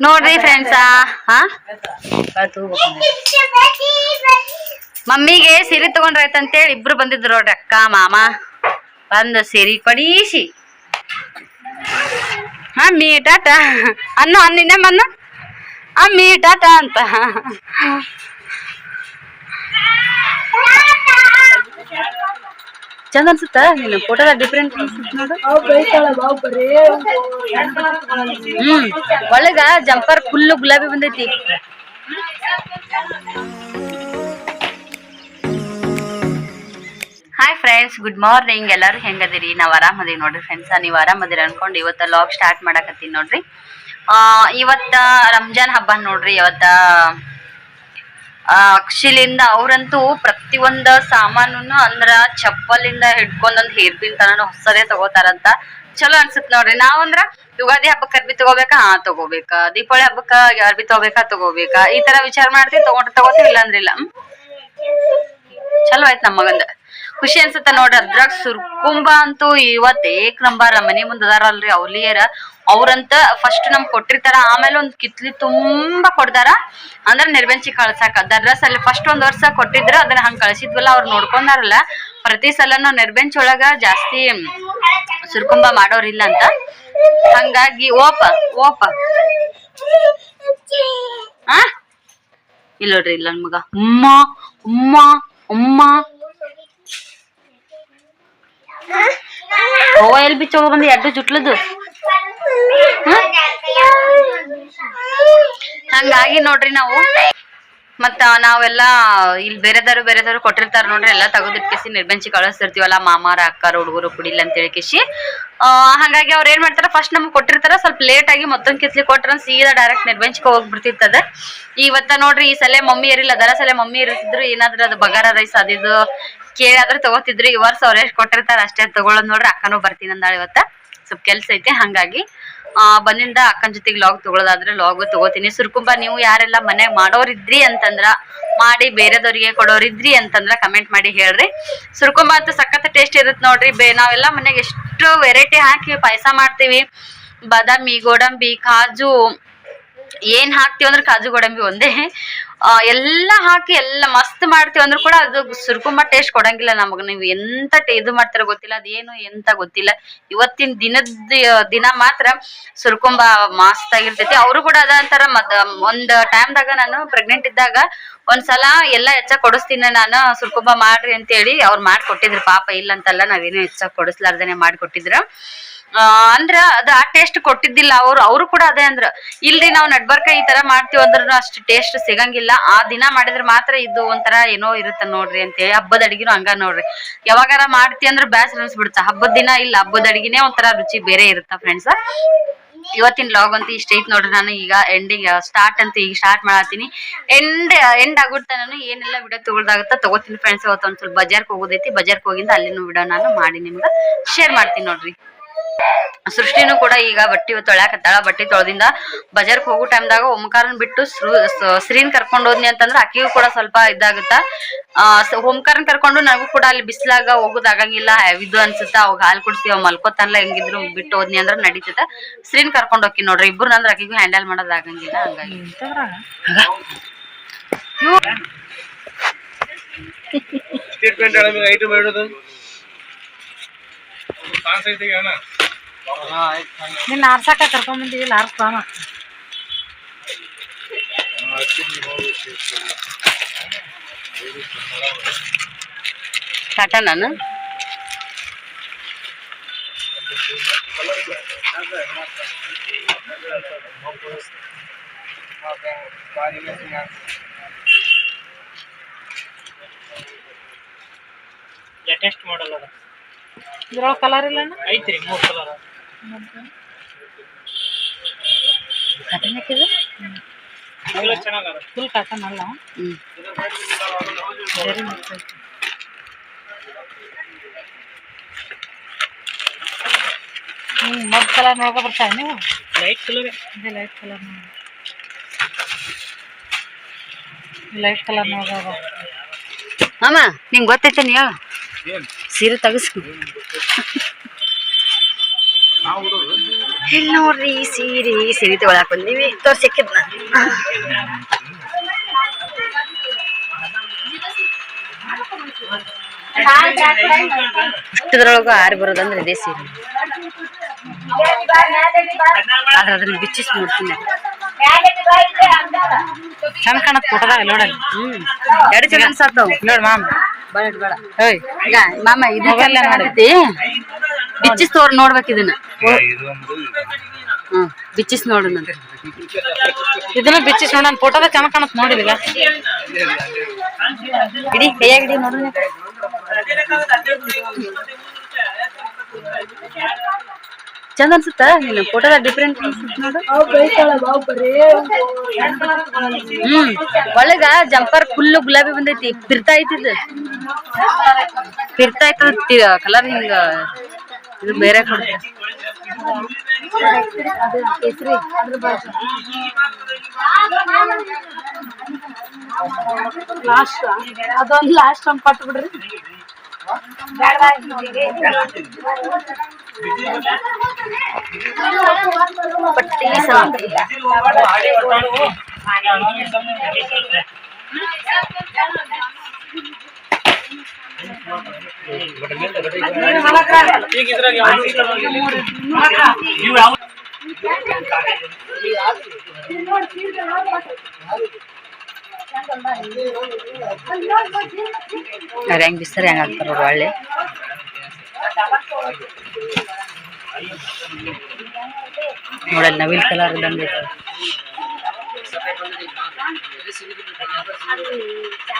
ನೋಡ್ರಿ ಫ್ರೆಂಡ್ಸಾ ಹಾ? ಮಮ್ಮಿಗೆ ಸೀರೆ ತಗೊಂಡ್ರಾಯ್ತಂತೇಳಿ ಇಬ್ರು ಬಂದಿದ್ರು ನೋಡ್ರಿ ಅಕ್ಕ ಮಾಮ. ಬಂದು ಸೀರೆ ಕೊಡೀಸಿ ಹಾ ಮೀಟಾಟ ಅನ್ನು ಅನ್ನಿನ್ನೆ ಮನ್ನು? ಅಮ್ಮಿ ಮೀಟಾಟ ಅಂತ. ಚಂದ ಅನ್ಸುತ್ತ? ನೀನು ಫೋಟೋ ಡಿಫ್ರೆಂಟ್ ನೋಡು. ಹ್ಮ್. ಒಳಗ ಜಂಪರ್ ಫುಲ್ ಗುಲಾಬಿ ಬಂದೈತಿ. ಹಾಯ್ ಫ್ರೆಂಡ್ಸ್ ಗುಡ್ ಮಾರ್ನಿಂಗ್ ಎಲ್ಲರೂ ಹೆಂಗದಿರಿ? ನಾವು ಆರಾಮದೀವಿ ನೋಡ್ರಿ ಫ್ರೆಂಡ್ಸ್ ನೀವು ಆರಾಮದಿರಿ ಅನ್ಕೊಂಡು ಇವತ್ತ ಲಾಗ್ ಸ್ಟಾರ್ಟ್ ಮಾಡಕತ್ತೀನಿ ನೋಡ್ರಿ. ಇವತ್ತ ರಂಜಾನ್ ಹಬ್ಬ ನೋಡ್ರಿ. ಇವತ್ತ ಅಕ್ಷಿಲಿಂದ ಅವ್ರಂತೂ ಪ್ರತಿಯೊಂದ ಸಾಮಾನು ಅಂದ್ರ ಚಪ್ಪಲಿಂದ ಹಿಡ್ಕೊಂಡ್ ಒಂದ್ ಹೇರ್ ಪಿನ್ ತನ ಹೊಸದೇ ತಗೋತಾರಂತ. ಚಲೋ ಅನ್ಸುತ್ ನೋಡ್ರಿ. ನಾವಂದ್ರ ಯುಗಾದಿ ಹಬ್ಬಕ್ಕೆ ಅರ್ಬಿ ತಗೋಬೇಕಾ? ಹಾ, ತಗೋಬೇಕಾ. ದೀಪಾವಳಿ ಹಬ್ಬಕ್ಕ ಅರ್ಬಿ ತಗೋಬೇಕಾ? ತಗೋಬೇಕಾ. ಈ ತರ ವಿಚಾರ ಮಾಡ್ತೀವಿ, ತಗೊಂಡ್ರೆ ತಗೋತೀವಿ ಇಲ್ಲ. ಅಂದ್ರಿಲ್ಲ ಚಲೋ ಆಯ್ತು ನಮ್ಮ ಮಗಂದ. ಖುಷಿ ಅನ್ಸುತ್ತ ನೋಡ್ರಿ ಅದ್ರಾಗ ಸುರ್ಕುಂಬ ಅಂತೂ ಇವತ್ ಏಕ್ ನಂಬರ್ ಮನೆ ಮುಂದ್ ಅದಾರಲ್ರಿ ಅವ್ಲಿಯರ. ಅವ್ರಂತ ಫಸ್ಟ್ ನಮ್ ಕೊಟ್ಟಿರ್ತಾರ, ಆಮೇಲೆ ಒಂದ್ ಕಿತ್ಲಿ ತುಂಬಾ ಕೊಡ್ತಾರ ಅಂದ್ರ ನಿರ್ಬೆಂಚಿ ಕಳ್ಸಾಕ ದರ್ರಸ್ ಅಲ್ಲಿ ಫಸ್ಟ್ ಒಂದ್ ವರ್ಷ ಕೊಟ್ಟಿದ್ರ, ಅದನ್ನ ಹಂಗ ಕಳ್ಸಿದ್ವಲ್ಲ, ಅವ್ರು ನೋಡ್ಕೊಂಡಾರಲ್ಲ. ಪ್ರತಿ ಸಲನು ನಿರ್ಬೆಂಚ್ ಒಳಗ ಜಾಸ್ತಿ ಸುರ್ಕುಂಬ ಮಾಡೋರಿಲ್ಲ ಅಂತ. ಹಂಗಾಗಿ ಓಪ ಓಪ. ಇಲ್ಲ ನೋಡ್ರಿ ಇಲ್ಲ ನಮಗ ಉಮ್ಮ ಉಮ್ಮ ಉಮ್ಮ ಉಮ್ಮ ಓ ಎಲ್ ಬಿಚ್ಚ ಬಂದು ಎರಡು ಜುಟ್ಲದು. ಹಂಗಾಗಿ ನೋಡ್ರಿ ನಾವು. ಮತ್ತ ನಾವೆಲ್ಲ ಇಲ್ಲಿ ಬೇರೆದವ್ರು ಬೇರೆದವ್ರು ಕೊಟ್ಟಿರ್ತಾರ ನೋಡ್ರಿ, ಎಲ್ಲಾ ತೆಗೆದಿಟ್ಕೇಸಿ ನಿರ್ಬಂಚಿ ಕಳಿಸ್ತಿರ್ತೀವಲ್ಲ, ಮಾಮಾರ, ಅಕ್ಕಾರ, ಹುಡುಗರು ಕುಡಿಲ್ಲ ಅಂತ ಹೇಳಿಕೇಸಿ ಆ, ಹಂಗಾಗಿ ಅವ್ರ ಏನ್ ಮಾಡ್ತಾರ ಫಸ್ಟ್ ನಮ್ಗೆ ಕೊಟ್ಟಿರ್ತಾರ, ಸ್ವಲ್ಪ ಲೇಟ್ ಆಗಿ ಮತ್ತೊಂದ್ ಕಿತ್ಲಿ ಕೊಟ್ರ ಸೀದಾ ಡೈರೆಕ್ಟ್ ನಿರ್ಬಂಚ್ಗೆ ಹೋಗ್ಬಿಡ್ತಿತ್ತದ. ಇವತ್ತ ನೋಡ್ರಿ, ಈ ಸಲ ಮಮ್ಮಿ ಇರಿಲ್ಲ ದರ ಸಲ ಮಮ್ಮಿ ಇರ್ತಿದ್ರು, ಏನಾದ್ರೂ ಅದು ಬಗಾರ ರೈಸ್ ಅದಿದು ಕೇಳಾದ್ರೆ ತಗೋತಿದ್ರು, ಈ ವರ್ಷ ಅವ್ರ ಕೊಟ್ಟಿರ್ತಾರೆ ಅಷ್ಟೇ ತಗೊಳೋದ್ ನೋಡ್ರಿ, ಅಕ್ಕನೂ ಬರ್ತೀನಿ ಅಂದಾಳೆ ಇವತ್ತ. ಸ್ವಲ್ಪ ಕೆಲ್ಸ ಐತೆ, ಹಂಗಾಗಿ, ಆ, ಬಂದಿಂದ ಅಕ್ಕನ ಜೊತೆಗೆ ಲಾಗ್ ತಗೊಳೋದಾದ್ರೆ ಲಾಗ್ ತಗೋತೀನಿ. ಸುರ್ಕುಂಬ, ನೀವು ಯಾರೆಲ್ಲ ಮನ್ಯಾಗ ಮಾಡೋರಿದ್ರಿ ಅಂತಂದ್ರ, ಮಾಡಿ ಬೇರೆದವ್ರಿಗೆ ಕೊಡೋರಿದ್ರಿ ಅಂತಂದ್ರ ಕಮೆಂಟ್ ಮಾಡಿ ಹೇಳ್ರಿ. ಸುರ್ಕುಂಬ ಅಂತ ಸಖತ್ ಟೇಸ್ಟ್ ಇರುತ್ತೆ ನೋಡ್ರಿ. ಬೇ, ನಾವೆಲ್ಲ ಮನೆಗೆ ಎಷ್ಟು ವೆರೈಟಿ ಹಾಕಿ ಪಾಯಸ ಮಾಡ್ತೀವಿ. ಬಾದಾಮಿ, ಗೋಡಂಬಿ, ಕಾಜು ಏನ್ ಹಾಕ್ತಿವಿ ಅಂದ್ರೆ ಕಾಜು ಗೋಡಂಬಿ ಒಂದೇ. ಎಲ್ಲ ಹಾಕಿ ಎಲ್ಲ ಮಸ್ತ್ ಮಾಡ್ತೀವಿ ಅಂದ್ರೂ ಕೂಡ ಅದು ಸುರ್ಕುಂಬ ಟೇಸ್ಟ್ ಕೊಡಂಗಿಲ್ಲ ನಮಗ್. ನೀವು ಎಂತ ಇದು ಮಾಡ್ತಾರ ಗೊತ್ತಿಲ್ಲ, ಅದೇನು ಎಂತ ಗೊತ್ತಿಲ್ಲ. ಇವತ್ತಿನ ದಿನದ, ದಿನ ಮಾತ್ರ ಸುರ್ಕುಂಬ ಮಸ್ತ್ ಆಗಿರ್ತೈತಿ. ಅವರು ಕೂಡ ಅದ ಅಂತಾರ. ಮತ್, ಒಂದ್ ಟೈಮ್ದಾಗ ನಾನು ಪ್ರೆಗ್ನೆಂಟ್ ಇದ್ದಾಗ ಒಂದ್ಸಲ ಎಲ್ಲಾ ಹೆಚ್ಚ ಕೊಡಿಸ್ತೀನಿ ನಾನು, ಸುರ್ಕುಂಬ ಮಾಡ್ರಿ ಅಂತೇಳಿ ಅವ್ರು ಮಾಡ್ಕೊಟ್ಟಿದ್ರು. ಪಾಪ ಇಲ್ಲ ಅಂತಲ್ಲ, ನಾವೇನು ಹೆಚ್ಚ ಕೊಡಿಸ್ಲಾರ್ದೇನೆ ಮಾಡ್ಕೊಟ್ಟಿದ್ರ. ಅಂದ್ರ ಅದ ಆ ಟೇಸ್ಟ್ ಕೊಟ್ಟಿದ್ದಿಲ್ಲ ಅವ್ರು ಅವ್ರು ಕೂಡ ಅದೇ ಅಂದ್ರ. ಇಲ್ರಿ ನಾವು ನಡ್ಬರ್ಕ ಈ ತರ ಮಾಡ್ತೀವಿ ಅಂದ್ರೂ ಅಷ್ಟು ಟೇಸ್ಟ್ ಸಿಗಂಗಿಲ್ಲ. ಆ ದಿನ ಮಾಡಿದ್ರೆ ಮಾತ್ರ ಇದು ಒಂಥರ ಏನೋ ಇರುತ್ತೆ ನೋಡ್ರಿ ಅಂತೇಳಿ ಹಬ್ಬದ ಅಡಿಗೆನೂ ಹಂಗ ನೋಡ್ರಿ. ಯಾವಾಗಾರ ಮಾಡ್ತಿ ಅಂದ್ರ ಬ್ಯಾಸರ ಅನ್ಸ್ಬಿಡುತ್ತ ಹಬ್ಬದ ದಿನ ಇಲ್ಲ, ಹಬ್ಬದ ಅಡಿಗೆನೇ ಒಂಥರ ರುಚಿ ಬೇರೆ ಇರುತ್ತ ಫ್ರೆಂಡ್ಸ್ ಇವತ್ತಿನ ಲಾಗ್ ಅಂತ ಇಷ್ಟ ಐತ್ ನೋಡ್ರಿ ನಾನು. ಈಗ ಎಂಡಿಂಗ್ ಸ್ಟಾರ್ಟ್ ಅಂತ ಈಗ ಸ್ಟಾರ್ಟ್ ಮಾಡತ್ತೀನಿ ಎಂಡ್ ಎಂಡ್ ಆಗುತ್ತೆ ನಾನು ಏನೆಲ್ಲ ವಿಡಿಯೋ ತಗೊಳ್ದಾಗುತ್ತ ತಗೋತೀನಿ ಫ್ರೆಂಡ್ಸ್ ಇವತ್ತು ಸ್ವಲ್ಪ ಬಜಾರ್ಗೆ ಹೋಗೋದೈತಿ. ಬಜಾರ್ಗೆ ಹೋಗಿಂದ ಅಲ್ಲಿನ ವಿಡಿಯೋ ನಾನು ಮಾಡಿ ನಿಮ್ಗೆ ಶೇರ್ ಮಾಡ್ತೀನಿ ನೋಡ್ರಿ. ಸೃಷ್ಟಿನೂ ಕೂಡ ಈಗ ಬಟ್ಟಿ ತೊಳ್ಯಾಕತ್ತಾಳ. ಬಟ್ಟಿ ತೊಳೆದಿಂದ ಬಜಾರ್ಕ್ ಹೋಗೋ ಟೈಮ್ದಾಗ ಓಂಕಾರನ್ ಬಿಟ್ಟು ಶ್ರೀನ್ ಕರ್ಕೊಂಡ್ ಹೋದ್ನಿ ಅಂತಂದ್ರೆ ಅಕ್ಕಿಗೂ ಕೂಡ ಸ್ವಲ್ಪ ಇದಾಗುತ್ತ. ಓಂಕಾರನ್ ಕರ್ಕೊಂಡು ನನಗೂ ಕೂಡ ಅಲ್ಲಿ ಬಿಸ್ಲಾಗ ಹೋಗೋದಾಗಂಗಿಲ್ಲ ಇದು ಅನ್ಸುತ್ತ. ಅವಾಗ ಹಾಲ್ ಕುಡಿಸಿ ಅವ್ ಮಲ್ಕೋತಾನಲ್ಲ ಹೆಂಗಿದ್ರು ಬಿಟ್ಟು ಹೋದ್ನಿ ಅಂದ್ರೆ ನಡೀತದ ಶ್ರೀನ್ ಕರ್ಕೊಂಡು ಹೋಗಿ ನೋಡ್ರಿ. ಇಬ್ರು ನಂದ್ರ ಅಕ್ಕಿಗೂ ಹ್ಯಾಂಡಲ್ ಮಾಡೋದಾಗಂಗಿಲ್ಲ ಹಂಗಾಗಿ. ಸ್ಟೇಟ್ಮೆಂಟ್ ಐಟಮ್ ಹೇಳೋದು. ನಿನ್ನ ಆರ್ಸಾಕ ಕರ್ಕೊಂಬಂದಿ ಇಲ್ಲ ಆರ್ಸ್ತಾನ ಟಾಟಾ ನಾನು? ಲೇಟೆಸ್ಟ್ ಮಾಡಲ್ ಅದ. ಇದ್ರೊಳಗೆ ಕಲರ್ ಇಲ್ಲ ಐತ್ರಿ ಮೂರು ಕಲರ್ ಫುಲ್ ಕಾಟನ್ ಅಲ್ಲ ಹ್ಮ್. ಮದ್ ಕಲರ್ ನೋಡ್ಕೊ ಬರ್ತಾವ ನೀವು ಲೈಟ್ ಕಲರ್ ಇದೆ ಲೈಟ್ ಕಲರ್ ನೋಡಿ. ಲೈಟ್ ಕಲರ್ ನೋಡೋದು. ಅಮ್ಮ ನಿಂಗೆ ಗೊತ್ತೈತೆ ನೀ ಹೇಳು ಸೀರೆ ತೆಗಿಸ್ಕೊ. ಇಲ್ಲಿ ನೋಡ್ರಿ ಸೀರೆ ಸೀರೆ ತಗೊಳಕ್ ಬಂದೀವಿ. ತೋರ್ಸಿಕ್ಕಿದ್ನ ಅಷ್ಟದ್ರೊಳಗೂ ಆರಿ ಬರೋದಂದ್ರೆ ಇದೇ ಸೀರೆ. ಆದ್ರೆ ಅದನ್ನ ಬಿಚ್ಚಿಸ್ ನೋಡ್ತೀನಿ. ಚಂದ ಕಾಣತ್ ಫೋಟೋದಾಗ ನೋಡಲ್ಲ. ಹ್ಮ್. ಎರಡು ಚಂದ ಅನ್ಸಾತಾವ್. ನೋಡ್ ಮಾಮ್. ಬೇಡ ಬೇಡ. ಮಾಮ ಇದು. ನೋಡೈತಿ ಬಿಚ್ಚಿಸ್ ತೋರ್ ನೋಡ್ಬೇಕು ಇದನ್ನ. ಹ್ಮ್ ಬಿಚ್ಚಿಸ್ ನೋಡೋಣ ಇದನ್ನ ಬಿಚ್ಚಿಸ್ ನೋಡ ಫೋಟೋದಾಗ ಚಂದ ಕಾಣತ್ ನೋಡಿದಿಲ್ಲ. ಇಡಿ ಕೈಯಾಗ ಇಡಿ ನೋಡೋಣ. ಚಂದ ಅನ್ಸುತ್ತ? ನೀನು ಫೋಟೋದಾಗ ಡಿಫ್ರೆಂಟ್ ನೋಡು. ಹ್ಮ್ ಒಳಗ ಜಂಪರ್ ಫುಲ್ ಗುಲಾಬಿ ಬಂದೈತಿ. ಪಿರ್ತಾ ಐತಿದ್ ಪಿರ್ತಾ ಐತದ ಕಲರ್ ಹಿಂಗ ಇದು ಬೇರೆ ಕೊಡುತ್ತೆ ಲಾಸ್ಟ್ ಅದೊಂದ್ ಲಾಸ್ಟ್ ಒಂದ್ ಕೊಟ್ಟು ಬಿಡ್ರಿ ಪಟ್ಟಿ ಸಲಂತಿ ಅವ್ರು ಹೆಂಗ್ ಬಿಸ್ತಾರೆ ಹೆಂಗ್ ಅವ್ರು ಒಳ್ಳೆ ನೋಡಲ್ಲಿ ನವಿಲ್ ಕಲರ್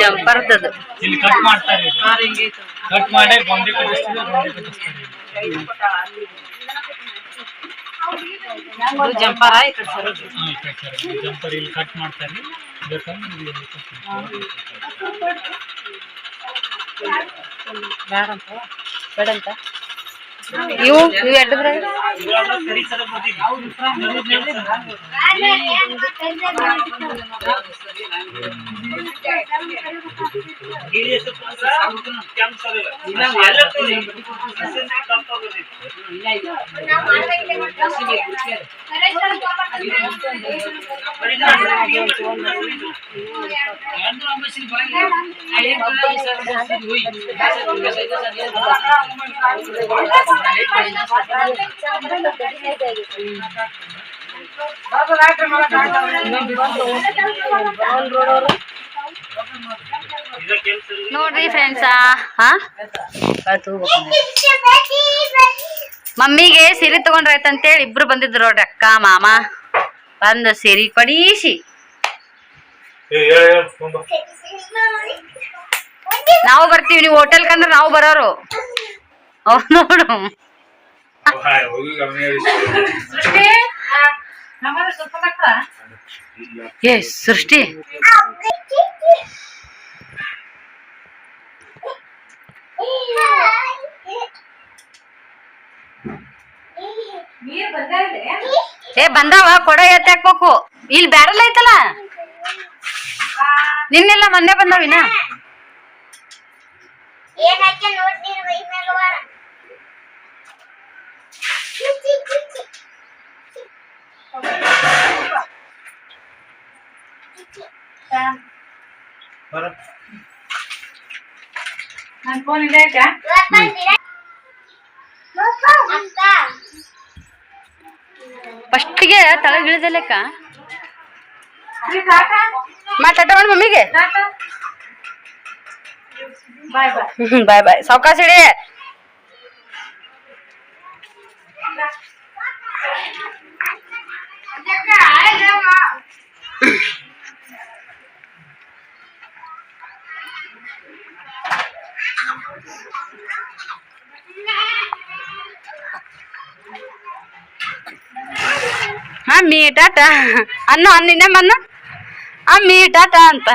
ಜಂಪರ್ದದು ಇಲ್ಲಿ ಕಟ್ ಮಾಡ್ತಾರೆ ಕಟ್ ಮಾಡಿ ಗೊಂಬೆ ಜಂಪರ ಜಂಪರ್ ಇಲ್ಲಿ ಕಟ್ ಮಾಡ್ತಾರೆ ಬೇಕಂದ್ರೆ ಇಲ್ಲಿ ಕಟ್ ಮಾಡ್ತಾರೆ. ಬೇಡಂತ? ಬೇಡಂತ ಇವು ಇವು ಸರ ಇಲ್ಲ. ಎಲ್ಲ ತೋರಿ. ಹಸಿರು ಕಪ್ಪು ಬಂದಿದೆ. ಬರೀ ಇದು ಕೆಂಪು ಸರ ಇಲ್ಲ. ನೋಡ್ರಿ ಫ್ರೆಂಡ್ಸಾ ಹಾ? ಮಮ್ಮಿಗೆ ಸೀರೆ ತಗೊಂಡ್ರಾಯ್ತಂತೇಳಿ ಇಬ್ರು ಬಂದಿದ್ರು ನೋಡ್ರಿ ಅಕ್ಕ ಮಾಮ. ಬಂದು ಸೀರೆ ಕೊಡೀಸಿ ನಾವು ಬರ್ತೀವಿ ನೀವು ಹೋಟೆಲ್ ಕಂದ್ರೆ ನಾವು ಬರೋರು. ಅವ್ರು ನೋಡು. ಏ ಸೃಷ್ಟಿ. ಏ ಬಂದಾವ ಕೊಡ ಎತ್ತಿ ಹಾಕ್ಬೇಕು. ಇಲ್ಲಿ ಬ್ಯಾರಲ್ ಐತಲ್ಲ? ನಿನ್ನೆಲ್ಲ ಮೊನ್ನೆ ಬಂದವಿನ? ಫಸ್ಟ್ಗೆ ನನ್ ಫೋನ್ ಇದೆ ಫಸ್ಟಿಗೆ ಇಳಿದಲೆಕ್ಕ ಮಾತಾಡೋಣ ಮಮ್ಮಿಗೆ ಬಾಯ್ ಬಾಯ್ ಸಾವಕಾಶ ಇಡಿ ಹಾ ಮೀ ಟಾಟಾ ಅನ್ನ ಅನ್ನಿನ ಮನ್ನ ಅಮ್ಮಿ ಟಾಟ ಅಂತ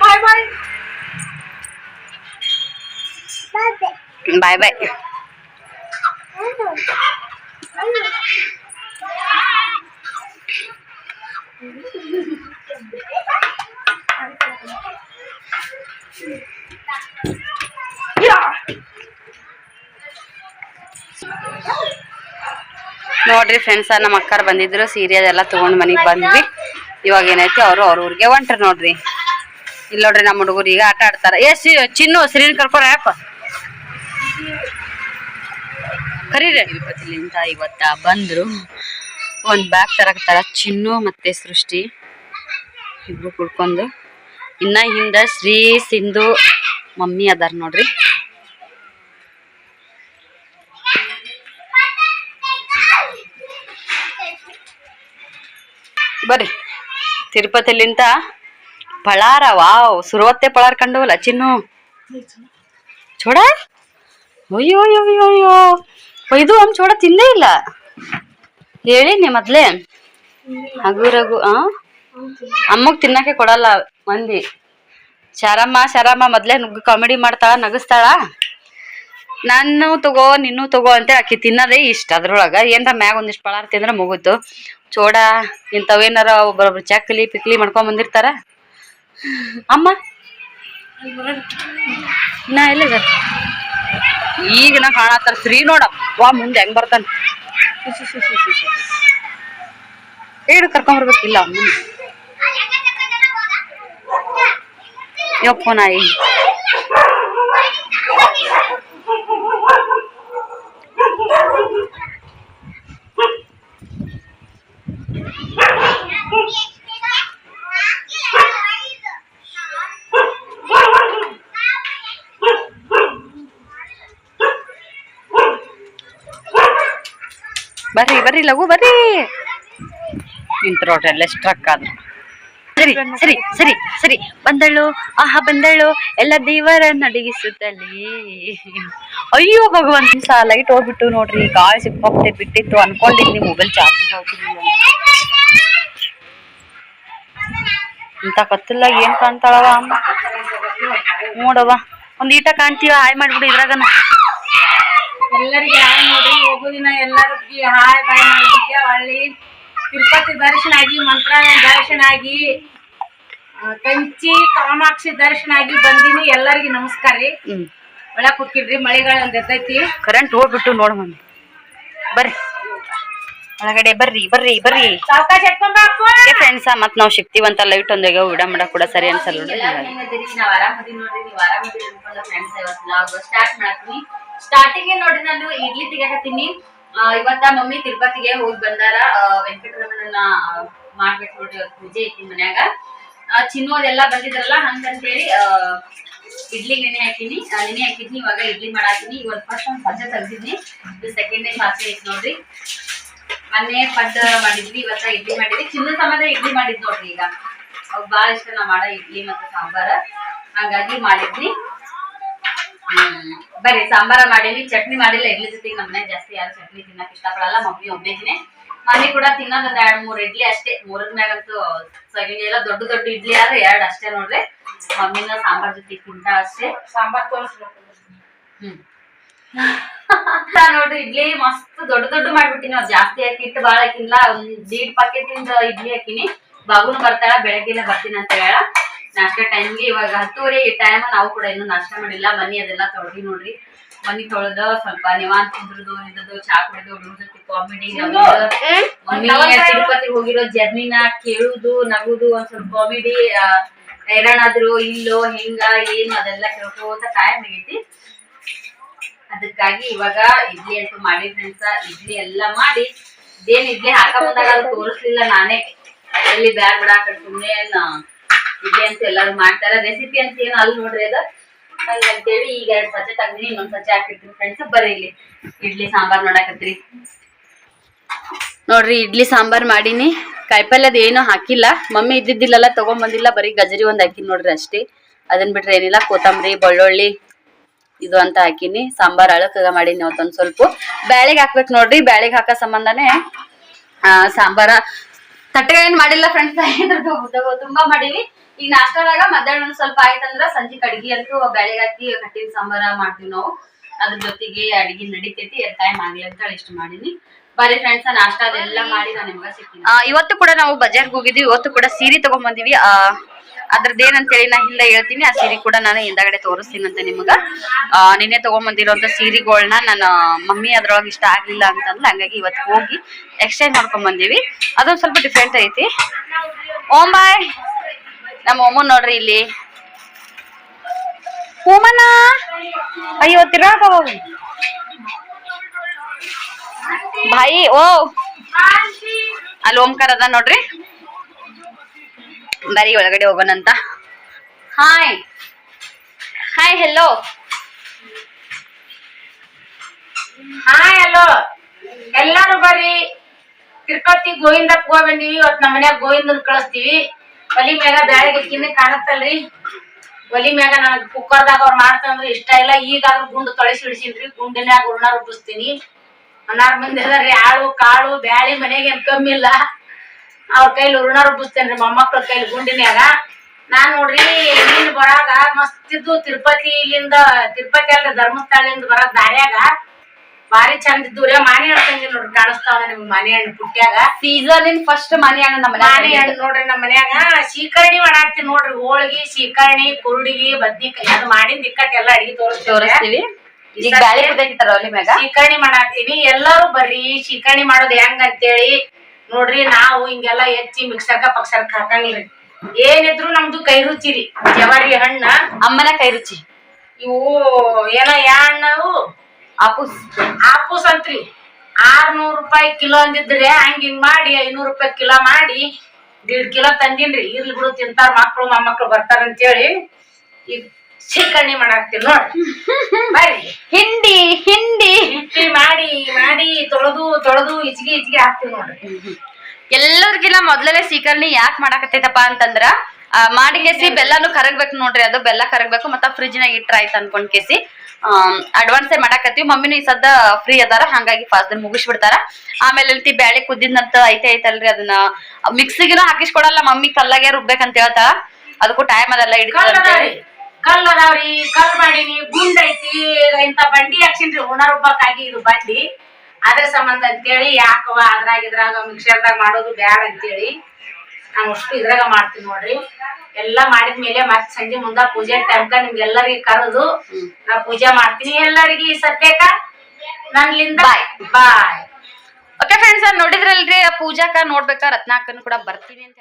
ಬಾಯ್ ಬಾಯ್ ಬಾಯ್ ಬಾಯ್ ನೋಡ್ರಿ ಫ್ರೆಂಡ್ಸ್ ನಮ್ಮ ಅಕ್ಕಾರ ಬಂದಿದ್ರು, ಸೀರೆ ಅದೆಲ್ಲ ತಗೊಂಡ್ ಮನೆಗ್ ಬಂದ್ವಿ. ಇವಾಗ ಏನೈತಿ ಅವರು ಅವ್ರ ಊರಿಗೆ ಹೊಂಟ್ರಿ ನೋಡ್ರಿ. ಇಲ್ಲಿ ನೋಡ್ರಿ ನಮ್ಮ ಹುಡುಗರು ಈಗ ಆಟ ಆಡ್ತಾರ. ಏ, ಸಿ, ಚಿನ್ನು, ಸಿರಿನ್ ಕರ್ಕೊರ ಯಾಪ ಕರೀರಿ. ತಿರುಪತಿಲಿಂದ ಇವತ್ತ ಬಂದ್ರು. ಒಂದು ಬ್ಯಾಗ್ ತರ ಚಿನ್ನು ಮತ್ತೆ ಸೃಷ್ಟಿ. ಇಬ್ರು ಕುಡ್ಕೊಂಡು. ಇನ್ನ ಹಿಂದ ಶ್ರೀ ಸಿಂಧು ಮಮ್ಮಿ ಅದಾರ ನೋಡ್ರಿ. ಬರ್ರಿ. ತಿರುಪತಿಲಿಂತ ಪಳಾರ, ವಾವ್, ಸುರುವತ್ತೆ ಪಳಾರ್ ಕಂಡವಲ್ಲ ಚಿನ್ನು. ಚೋಡ? ಅಯ್ಯೋ ಅಯ್ಯೋ ಅಯ್ಯೋ ಅಯ್ಯೋ. ಇದು ಅಮ್ ಚೋಡ ತಿಂದೇ ಇಲ್ಲ. ಹೇಳಿನಿ ಮೊದ್ಲೇ. ಹಗು ರಘು, ಆ? ಅಮ್ಮಗ್ ತಿನ್ನಕ್ಕೆ ಕೊಡಲ್ಲ ಮಂದಿ. ಶಾರಮ್ಮ ಶಾರಮ್ಮ ಮೊದ್ಲೇ ನುಗ್ಗು ಕಾಮಿಡಿ ಮಾಡ್ತಾಳ, ನಗಸ್ತಾಳ. ನಾನು ತಗೋ, ನಿನ್ನೂ ತಗೋ ಅಂತ ಆಕಿ ತಿನ್ನೋದೇ ಇಷ್ಟ ಅದ್ರೊಳಗ. ಏನ್ರ ಮ್ಯಾಗ ಒಂದಿಷ್ಟು ಪಳಾರ ತಿಂದ್ರೆ ಮುಗೀತು. ಚೋಡ, ಇಂಥವೇನಾರ ಒಬ್ಬರೊಬ್ರು ಚಕ್ಲಿ, ಪಿಕ್ಲಿ ಮಾಡ್ಕೊಂಡ್ ಬಂದಿರ್ತಾರ? ಅಮ್ಮ? ನಾ ಎಲ್ಲ ಈಗ ನಾ ಕಾಣತ್ತಾರ ಫ್ರೀ ನೋಡ. ವಾ, ಮುಂದೆ ಹೆಂಗ್ ಬರ್ತಾನೆ? ಕರ್ಕೊಂಡ್ ಬರ್ಬೇಕಿಲ್ಲ ಅಮ್ಮ ಯಪ್ಪ ನಾಯಿ. ಬರ್ರಿ ಲಘು, ಬರ್ರಿ. ನಿಂತ್ರೋಡ್ರಿ ಎಲ್ಲ ಸ್ಟ್ರಕ್ ಆದ್ರು. ಸರಿ ಸರಿ ಸರಿ ಸರಿ. ಬಂದಳು, ಆಹಾ, ಬಂದಳು. ಎಲ್ಲ ದೇವರ ಅಡಗಿಸುತ್ತಲ್ಲಿ ಅಯ್ಯೋ, ಭಗವಂತ. ಲೈಟ್ ಹೋಗ್ಬಿಟ್ಟು ನೋಡ್ರಿ, ಗಾಳಿ ಸಿಪ್ಪೆ ಬಿಟ್ಟಿತ್ತು. ಅನ್ಕೊಂಡಿದ್ನಿ ಮೊಬೈಲ್ ಚಾರ್ಜಿಂಗ್ ಹೋಗ್ತಿರ್ಲಿಲ್ಲ ಇಂತ ಕತ್ತಲಾಗ ಏನ್ ಕಾಣ್ತಾಳವ? ನೋಡವ್ವ. ಒಂದ್ ಈಟ ಕಾಣ್ತೀವ? ಹಾಯ್ ಮಾಡ್ಬಿಡು ಇದ್ರಾಗನ. ಎಲ್ಲರಿಗೆ ಹಾಯ್ ನೋಡಿ. ಹೋಗೋ ದಿನ ಎಲ್ಲರಿಗೆ ಹಾಯ್ ಬಾಯ್ ಮಾಡಿದ್ದೆ ಹೊಳ್ಳಿ. ತಿರುಪತಿ ದರ್ಶನ ಆಗಿ ಮಂತ್ರಾಲಯ ದರ್ಶನ ಆಗಿ ಕಂಚಿ ಕಾಮಾಕ್ಷಿ ದರ್ಶನ ಆಗಿ ಬಂದಿನಿ. ಎಲ್ಲರಿಗೆ ನಮಸ್ಕಾರ ರೀ. ಒಳಗ್ ಕುಕ್ಕಿಡ್ರಿ ಮಳೆಗಾಲ ಒಂದ್ ಎದ್ದೈತಿ ಕರೆಂಟ್ ಹೋಗ್ಬಿಟ್ಟು ನೋಡ ಮಮ್ಮಿ. ಬರ್ರಿ. ಒಳಗಡೆ ಬರ್ರಿ ಬರ್ರಿ ಬರ್ರಿ. ಫ್ರೆಂಡ್ಸ್ ಮತ್ ನಾವ್ ಸಿಕ್ತಿವಂತ ಲೈಟ್ ಒಂದಾಗ ವಿಡ ಮಾಡ ಕೂಡ ಸರಿ ಅನ್ಸಲ್ಲ ನೋಡ್ರಿ. ಸ್ಟಾರ್ಟಿಂಗ್ ನೋಡ್ರಿ ನಾನು? ಇಡ್ಲಿ ತೆಗಿಯಕತ್ತೀನಿ ಇವತ್ತ ಮಮ್ಮಿ ತಿರುಪತಿಗೆ ಹೋಗಿ ಬಂದಾರ. ವೆಂಕಟರಮಣನ ಮಾಡ್ಬೇಕು ನೋಡ್ರಿ ಪೂಜೆ ಐತಿ ಮನ್ಯಾಗ. ಚಿನ್ನೋದೆಲ್ಲ ಬಂದಿದ್ರಲ್ಲ ಹಂಗಂತೇಳಿ ಇಡ್ಲಿ ನೆನೆ ಹಾಕಿನಿ. ನೆನೆ ಹಾಕಿದ್ನಿ ಇವಾಗ ಇಡ್ಲಿ ಮಾಡಾಕಿನಿ ಇವತ್ತು ಫಸ್ಟ್ ಒಂದು ಸಜ್ಜೆ ತೆಗ್ದಿದ್ನಿ. ಇದು ಸೆಕೆಂಡ್ ಟೈಮ್ ಹಾಕಿ ಐತಿ ನೋಡ್ರಿ. ಮೊನ್ನೆ ಪಡ್ಡ ಮಾಡಿದ್ವಿ ಇವತ್ತ ಇಡ್ಲಿ ಮಾಡಿದ್ವಿ. ಚಿನ್ನ ಸಂಬಂಧ ಇಡ್ಲಿ ಮಾಡಿದ್ ನೋಡ್ರಿ ಈಗ. ಅವ್ ಬಾಳ ಇಷ್ಟ ನಾ ಮಾಡೋ ಇಡ್ಲಿ ಮತ್ತೆ ಸಾಂಬಾರ. ಹಂಗಾಗಿ ಮಾಡಿದ್ವಿ. ಹ್ಮ್. ಸಾಂಬಾರ್ ಸಾಂಬಾರ ಮಾಡಿಲಿ ಚಟ್ನಿ ಮಾಡಿಲ್ಲ. ಇಡ್ಲಿ ಜೊತೆಗೆ ನಮ್ಮನೆ ಜಾಸ್ತಿ ಯಾರು ಚಟ್ನಿ ತಿನ್ನಕ್ ಇಷ್ಟಪಡಲ್ಲ. ಮಮ್ಮಿ ಒಬ್ಬೇಕಿನೇ ಮನೆ ಕೂಡ ತಿನ್ನೋದ್ ಒಂದ್ ಎರಡ್ ಮೂರ್ ಇಡ್ಲಿ ಅಷ್ಟೇ. ಮೂರದ್ ಮ್ಯಾಗಂತೂ ಸಗಣಿ ಎಲ್ಲ ದೊಡ್ಡ ದೊಡ್ಡ ಇಡ್ಲಿ ಆದ್ರೆ ಎರಡ್ ಅಷ್ಟೇ ನೋಡ್ರಿ. ಮಮ್ಮಿನ ಸಾಂಬಾರ್ ಜೊತೆ ತಿಂತ ಅಷ್ಟೇ. ಸಾಂಬಾರ್ ತೋರಿಸ್ಬೇಕು. ಹ್ಮ್. ನೋಡ್ರಿ ಇಡ್ಲಿ ಮಸ್ತ್ ದೊಡ್ಡ ದೊಡ್ಡ ಮಾಡ್ಬಿಟ್ಟಿನಿ. ಜಾಸ್ತಿ ಹಾಕಿಟ್ಟು ಬಾಳ ಹಾಕಿಲ್ಲ. ಒಂದ್ ಜೀಡ್ ಪಾಕೆಟ್ ಇಂದ ಇಡ್ಲಿ ಹಾಕಿನಿ. ಬಾಗುನು ಬರ್ತಾಳ ಬೆಳಗ್ಗೆನೆ ಬರ್ತೀನಿ ಅಂತ ಹೇಳ. ನಾಷ್ಟ ಟೈಮ್ಗೆ ಇವಾಗ ಹತ್ತುವರೆ ಈ ಟೈಮ್ ನಾವು ಕೂಡ ಇನ್ನೂ ನಾಷ್ಟ ಮಾಡಿಲ್ಲ. ಮನಿ ಅದೆಲ್ಲ ತೊಳ್ದಿ ನೋಡ್ರಿ. ಮನಿ ತೊಳೆದ ಸ್ವಲ್ಪ ನಿವಾನ್ ತಿಂದ್ರದು ನಿಂದದು ಚಾ ಕುಡಿದು ಹುಡುಗರ ಜೊತೆ ಕಾಮಿಡಿ ತಿರುಪತಿ ಹೋಗಿರೋ ಜರ್ನಿನ ಕೇಳುದು ನಗುದು ಒಂದ್ ಸ್ವಲ್ಪ ಕಾಮಿಡಿ ಹೈರಾಣಾದ್ರು ಇಲ್ಲೋ ಹಿಂಗ ಏನು ಅದೆಲ್ಲ ಕೇಳ್ಕೋತ ಟೈಮ್ ಆಗೈತಿ. ಅದಕ್ಕಾಗಿ ಇವಾಗ ಇಡ್ಲಿ ಅಂತೂ ಮಾಡಿ ಫ್ರೆಂಡ್ಸ ಇಡ್ಲಿ ಎಲ್ಲ ಮಾಡಿ ಇದೇನ್ ಇಡ್ಲಿ ಹಾಕ ಅದು ತೋರಿಸ್ಲಿಲ್ಲ ನಾನೇ. ಎಲ್ಲಿ ಬ್ಯಾಗ್ ಬಿಡಾಕ ಸುಮ್ಮನೆ ಇಡ್ಲಿ ಅಂತ ಎಲ್ಲಾರು ಮಾಡ್ತಾರ. ರೆಸಿಪಿ ಅಂತ ಏನು ಅಲ್ಲಿ ನೋಡ್ರಿ ಅದ. ಹಂಗಂತೇಳಿ ಈಗ ಎರಡ್ ಸಚ್ಚೆ ತಗ್ದಿನಿ, ಇನ್ನೊಂದ್ ಸಚ್ಚೆ ಹಾಕಿರ್ತೀನಿ ಫ್ರೆಂಡ್ಸ್ ಬರ್ರಿ ಇಲ್ಲಿ. ಇಡ್ಲಿ ಸಾಂಬಾರ್ ನೋಡಾಕತ್ರಿ ನೋಡ್ರಿ, ಇಡ್ಲಿ ಸಾಂಬಾರ್ ಮಾಡೀನಿ. ಕಾಯಿಪಲ್ಯದ ಏನು ಹಾಕಿಲ್ಲ. ಮಮ್ಮಿ ಇದ್ದಿದ್ದಿಲ್ಲಲ್ಲ ತಗೊಂಡ್ ಬಂದಿಲ್ಲ ಬರೀ ಗಜರಿ ಒಂದ್ ಹಾಕಿ ನೋಡ್ರಿ ಅಷ್ಟೇ. ಅದನ್ ಬಿಟ್ರೆ ಏನಿಲ್ಲ. ಕೊತ್ತಂಬರಿ, ಬೆಳ್ಳುಳ್ಳಿ ಇದು ಅಂತ ಹಾಕಿನಿ. ಸಾಂಬಾರ್ ಅಳಕ ಮಾಡೀನಿ ಅವತ್ತೊಂದ್ ಸ್ವಲ್ಪ. ಬ್ಯಾಳಿಗೆ ಹಾಕ್ಬೇಕು ನೋಡ್ರಿ ಬ್ಯಾಳಿಗೆ ಹಾಕೋ ಸಂಬಂಧನೇ ಆ, ಸಾಂಬಾರ ತಟ್ಟೆ ಏನ್ ಮಾಡಿಲ್ಲ ಫ್ರೆಂಡ್ಸ್ ತುಂಬಾ ಮಾಡೀವಿ. ಈಗ ನಾಷ್ಟದಾಗ ಮಧ್ಯಾಹ್ನ ಒಂದ್ ಸ್ವಲ್ಪ ಆಯ್ತಂದ್ರ ಸಂಜೆ ಅಡ್ಗಿ ಅಂತೂ ಬ್ಯಾಳಿಗೆ ಹಾಕಿ ಕಟ್ಟಿನ ಸಾಂಬಾರ ಮಾಡ್ತೀವಿ ನಾವು. ಅದ್ರ ಜೊತೆಗೆ ಅಡಿಗೆ ನಡಿತೈತಿ ಎರಡು ಟೈಮ್ ಅಂತ ಹೇಳಿ ಇಷ್ಟ ಮಾಡೀನಿ. ಬರೀ ಫ್ರೆಂಡ್ಸ್ ನಾಷ್ಟ ಅದೆಲ್ಲ ಮಾಡಿ ನಾನು ನಿಮ್ಗೆ ಇವತ್ತು ಕೂಡ ನಾವು ಬಜಾರ್ಗೆ ಹೋಗಿದ್ವಿ ಇವತ್ತು ಕೂಡ ಸೀರೆ ತಗೊಂಡ್ ಆ ಅದ್ರದ್ದು ಏನಂತೇಳಿ ನಾ ಹಿಂದೆ ಹೇಳ್ತೀನಿ. ಆ ಸೀರೆ ಕೂಡ ನಾನು ಹಿಂದಗಡೆ ತೋರಿಸ್ತೀನಿ ಅಂತ ನಿಮ್ಗ ನಿನ್ನೆ ತಗೊಂಬಂದಿರೋಂಥ ಸೀರೆಗಳನ್ನ ನನ್ನ ಮಮ್ಮಿ ಅದ್ರೊಳಗೆ ಇಷ್ಟ ಆಗ್ಲಿಲ್ಲ ಅಂತಂದ್ರೆ ಹಂಗಾಗಿ ಇವತ್ತು ಹೋಗಿ ಎಕ್ಸ್ಚೇಂಜ್ ಮಾಡ್ಕೊಂಡ್ ಅದೊಂದು ಸ್ವಲ್ಪ ಡಿಫ್ರೆಂಟ್ ಐತಿ. ಓಂ ಬಾಯ್ ನಮ್ಮ ಓಮನ್ ನೋಡ್ರಿ ಇಲ್ಲಿ. ಓಮನ ಅಯ್ಯೋ ತಿರ್ಗಾಕ ಬಾಯಿ, ಓ. ಅಲ್ಲಿ ಓಂಕಾರ ಅದ ನೋಡ್ರಿ. ಬರೀ ಒಳಗಡೆ ಹೋಗೋಣಂತ hi hi hello hi hello ಎಲ್ಲಾರು ಬರ್ರಿ. ತಿರುಪತಿ ಗೋವಿಂದ ಹೋಗಿ ಬಂದೀವಿ. ಇವತ್ ನಮ್ಮ ಮನ್ಯಾಗ ಗೋವಿಂದನ್ ಕಳಿಸ್ತೀವಿ. ಒಲಿ ಮ್ಯಾಗ ಬ್ಯಾಳಿಗೆ ಕಿನ್ನ ಕಾಣತ್ತಲ್ರಿ. ಒಲಿ ಮ್ಯಾಗ ನನಗ್ ಕುಕ್ಕರ್ದಾಗ ಅವ್ರ ಮಾಡ್ತಂದ್ರೆ ಇಷ್ಟ ಇಲ್ಲ. ಈಗಾದ್ರೂ ಗುಂಡು ತೊಳಸಿ ಹಿಡಿಸಿನ್ರಿ ಗುಂಡಿನ್ಯಾಗ ಹೂರ್ಣ ರೂಪಿಸ್ತೀನಿ ಅನ್ನಾರ್ ಮಂದಿ ಅದಾರ್ರಿ ಆಳು, ಕಾಳು, ಬ್ಯಾಳಿ ಮನೆಗೆ ಕಮ್ಮಿ ಇಲ್ಲ. ಅವ್ರ ಕೈಲಿ ಹೂರ್ಣ ರುಬ್ಬಿಸ್ತೇನ್ರಿ ಮೊಮ್ಮಕ್ಳ ಕೈಲಿ ಗುಂಡಿನ್ಯಾಗ. ನಾನ್ ನೋಡ್ರಿ ಇಲ್ಲಿಂದ ಬರಾಗ ಮಸ್ತ್ ಇದ್ದು ತಿರುಪತಿ ಇಲ್ಲಿಂದ ತಿರುಪತಿ ಅಲ್ದ ಧರ್ಮಸ್ಥಳದಿಂದ ಬರೋ ದಾರ್ಯಾಗ. ಬಾರಿ ಚಂದ ಇದ್ದು ರೀ. ಮಾನಿ ಹಣ್ಣು ನೋಡ್ರಿ ಕಾಣಿಸ್ತಾವ ನಿಮ್ಗೆ ಮನೆ ಹಣ್ಣು ಪುಟ್ಟ್ಯಾಗ ಸೀಸನ್ ಇನ್ ಫಸ್ಟ್ ಮನೆ ಹಣ್ಣು ನಮ್ಮ ಮಾನಿ ಹಣ್ಣು ನೋಡ್ರಿ ನಮ್ಮ ಮನ್ಯಾಗ. ಶೀಕರ್ಣಿ ಮಾಡಾಕ್ತಿವಿ ನೋಡ್ರಿ ಹೋಳಿಗೆ ಶೀಕರ್ಣಿ ಕುರುಡಿಗಿ ಬದ್ನಿಕಾಯಿ ಅದು ಮಾಡಿಂದ ಇಕ್ಕಟ್ ಎಲ್ಲ ಅಡಿಗೆ ತೋರಿಸ್ತೀವಿ. ಈಗ ಮ್ಯಾಗ ಸೀಕರ್ಣಿ ಮಾಡಾಕ್ತೀನಿ ಎಲ್ಲರೂ ಬರ್ರಿ ಶೀಕರ್ಣಿ ಮಾಡೋದು ಹೆಂಗ ಅಂತೇಳಿ ನೋಡ್ರಿ ನಾವು ಹಿಂಗೆಲ್ಲ ಹೆಚ್ಚಿ ಮಿಕ್ಸರ್ಗ ಪಕ್ಸರ್ಗ ಹಾಕಂಗಿಲ್ರಿ ಏನಿದ್ರು ನಮ್ದು ಕೈ ರುಚಿ ರೀ ಜವಾರಿ ಹಣ್ಣ ಅಮ್ಮನ ಕೈ ರುಚಿ. ಇವು ಏನ ಯಾ ಹಣ್ಣವು ಆಪೂಸ್. ಆಪೂಸ್ ಅಂತ್ರಿ. ಆರ್ನೂರು ರೂಪಾಯಿ ಕಿಲೋ ಅಂದಿದ್ರೆ ಹಂಗ ಹಿಂಗ್ ಮಾಡಿ ಐನೂರು ರೂಪಾಯಿ ಕಿಲೋ ಮಾಡಿ ದೀಡ್ ಕಿಲೋ ತಂದಿನ್ರಿ. ಇರ್ಲಿ ಬಿಡು ತಿಂತಾರ ಮಕ್ಳು ಮೊಮ್ಮಕ್ಳು ಬರ್ತಾರಂತೇಳಿ. ಈಗ ಶಿಕರಣಿ ಮಾಡಾಕ್ತೀನಿ ನೋಡ್ರಿ ಬರ್ರಿ. ಹಿಂಡಿ ಹಿಂಡಿ. ಹಿಟ್ಟಿ ಮಾಡಿ ಮಾಡಿ ತೊಳೆದು ತೊಳೆದು ಇಚ್ಗಿ ಇಚ್ಗಿ ಹಾಕ್ತಿವಿ ನೋಡ್ರಿ ಎಲ್ಲರಿಗಿಲ್ಲ ಮೊದ್ಲೇ ಸೀಕರ್ಣಿ ಯಾಕೆ ಮಾಡಾಕತ್ತೈತಪ್ಪ ಅಂತಂದ್ರ ಮಾಡಿ ಕೇಸಿ ಬೆಲ್ಲನು ಕರಗ್ಬೇಕು ನೋಡ್ರಿ ಅದು ಬೆಲ್ಲ ಕರಗ್ಬೇಕು ಮತ್ತ ಫ್ರಿಜ್ ನಾಗ ಇಟ್ರ ಆಯ್ತು ಅನ್ಕೊಂಡ್ ಕೇಸಿ. ಅಡ್ವಾನ್ಸ್ ಮಾಡಾಕತ್ತೀವಿ. ಮಮ್ಮಿನೂ ಈ ಸದ್ದ ಫ್ರೀ ಅದಾರ ಹಂಗಾಗಿ ಫಾಸ್ಟ್ ಮುಗಿಸ್ಬಿಡ್ತಾರ. ಆಮೇಲೆ ಇಲ್ತಿ ಬ್ಯಾಳಿ ಕುದ್ದಿದ್ನಂತ ಐತೆ ಐತಲ್ರಿ ಅದನ್ನ. ಮಿಕ್ಸಿಗಿನೂ ಹಾಕಿಸ್ಕೊಡಲ್ಲ ಮಮ್ಮಿ ಕಲ್ಲಾಗೆ ರುಬ್ಬೇಕಂತ ಹೇಳ್ತಾ ಅದಕ್ಕೂ ಟೈಮ್ ಅದೆಲ್ಲ ಅದಾವ್ರಿ ಕಲ್ ಅದಾವ್ರಿ ಕಲ್ ಮಾಡೀನಿ ಗುಂಡ್ ಐತಿ ಇಂತ ಬಂಡಿ ಹಾಕ್ಸಿನ್ರಿ ಹುಣ ರೂಪಾಯಿ ಇದು ಬಂಡಿ. ಅದ್ರ ಸಂಬಂಧ ಅಂತೇಳಿ ಯಾಕವ ಅದ್ರಾಗ ಇದ್ರಾಗ ಮಿಕ್ಸರ್ದಾಗ ಮಾಡೋದು ಬ್ಯಾಡ ಅಂತೇಳಿ ನಾನು ಅಷ್ಟು ಇದ್ರಾಗ ಮಾಡ್ತೀನಿ ನೋಡ್ರಿ. ಎಲ್ಲಾ ಮಾಡಿದ್ಮೇಲೆ ಮತ್ತೆ ಸಂಜೆ ಮುಂದ ಪೂಜೆ ಟೈಮ್ಕ ನಿಮ್ಗೆಲ್ಲರಿಗೆ ಕರೆದು ನಾ ಪೂಜೆ ಮಾಡ್ತೀನಿ ಎಲ್ಲರಿಗೆ ಸತ್ಯಕ. ನನ್ಲಿಂದ ಬಾಯ್ ಬಾಯ್ ಓಕೆ ಫ್ರೆಂಡ್ಸ್ ನೋಡಿದ್ರಲ್ರಿ ಆ ಪೂಜಾಕ ನೋಡ್ಬೇಕಾ ರತ್ನಾಕನ್ ಕೂಡ ಬರ್ತೀನಿ ಅಂತ.